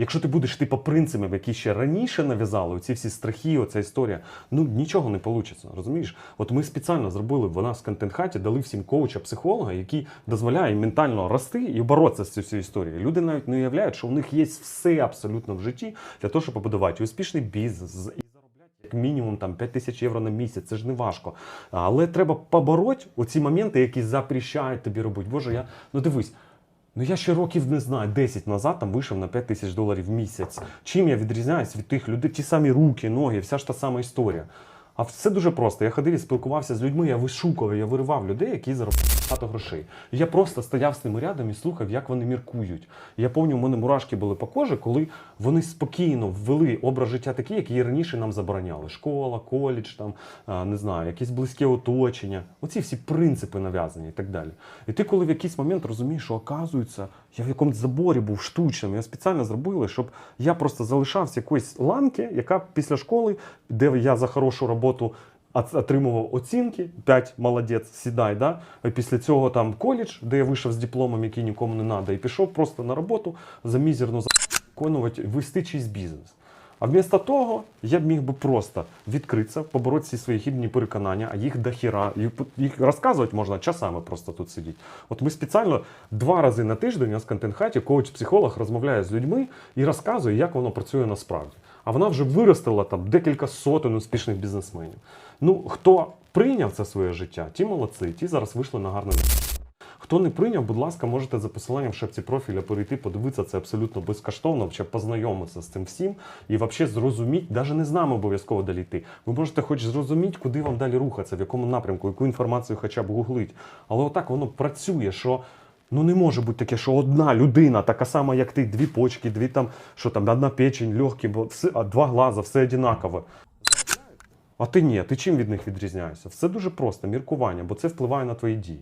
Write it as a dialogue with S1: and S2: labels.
S1: Якщо ти будеш йти по принципам, які ще раніше нав'язали, оці всі страхи, оця історія, ну нічого не вийде, розумієш? От ми спеціально зробили в нас в контент-хаті, дали всім коуча, психолога, який дозволяє ментально рости і боротися з цією історією. Люди навіть не уявляють, що у них є все абсолютно в житті для того, щоб побудувати успішний бізнес. Як мінімум там 5 тисяч євро на місяць, це ж не важко. Але треба побороти оці моменти, які запрещають тобі робити. Боже, я ну дивись. Ну я ще років не знаю, 10 назад там вийшов на 5 тисяч доларів в місяць. Чим я відрізняюсь від тих людей, ті самі руки, ноги, вся ж та сама історія. А все дуже просто. Я ходив і спілкувався з людьми, я вишукував, я виривав людей, які заробляють багато грошей. І я просто стояв з ними рядом і слухав, як вони міркують. Я пам'ятаю, у мене мурашки були по кожі, коли вони спокійно ввели образ життя такий, який раніше нам забороняли. Школа, коледж, там, не знаю, якесь близьке оточення. Оці всі принципи нав'язані і так далі. І ти, коли в якийсь момент розумієш, що оказується, я в якомусь заборі був штучним, я спеціально зробили, щоб я просто залишався якоїсь ланки, яка після школи, де я за хорошу роботу от- отримував оцінки, 5 молодець, сідай. Да? Після цього там коледж, де я вийшов з дипломом, який нікому не треба, і пішов просто на роботу за мізерну за- виконувати, вести чийсь бізнес. А вмісто того я б міг би просто відкритися, побороти всі свої хібні переконання, а їх дохіра. Їх розказувати можна часами просто тут сидіти. От ми спеціально два рази на тиждень у нас в контент-хаті коуч-психолог розмовляє з людьми і розказує, як воно працює насправді. А вона вже виростила там декілька сотень успішних бізнесменів. Ну, хто прийняв це своє життя, ті молодці, ті зараз вийшли на гарне. Хто не прийняв, будь ласка, можете за посиланням в шапці профіля перейти, подивитися це абсолютно безкоштовно, щоб познайомитися з цим всім і взагалі зрозуміти, навіть не з нами обов'язково далі йти. Ви можете хоч зрозуміти, куди вам далі рухатися, в якому напрямку, яку інформацію хоча б гуглить. Але отак воно працює, що. Ну не може бути таке, що одна людина, така сама, як ти, дві почки, дві там, що там, одна печень, легкі, бо все, а два глаза, все одинаково. А ти ні, ти чим від них відрізняєшся? Все дуже просто, міркування, бо це впливає на твої дії.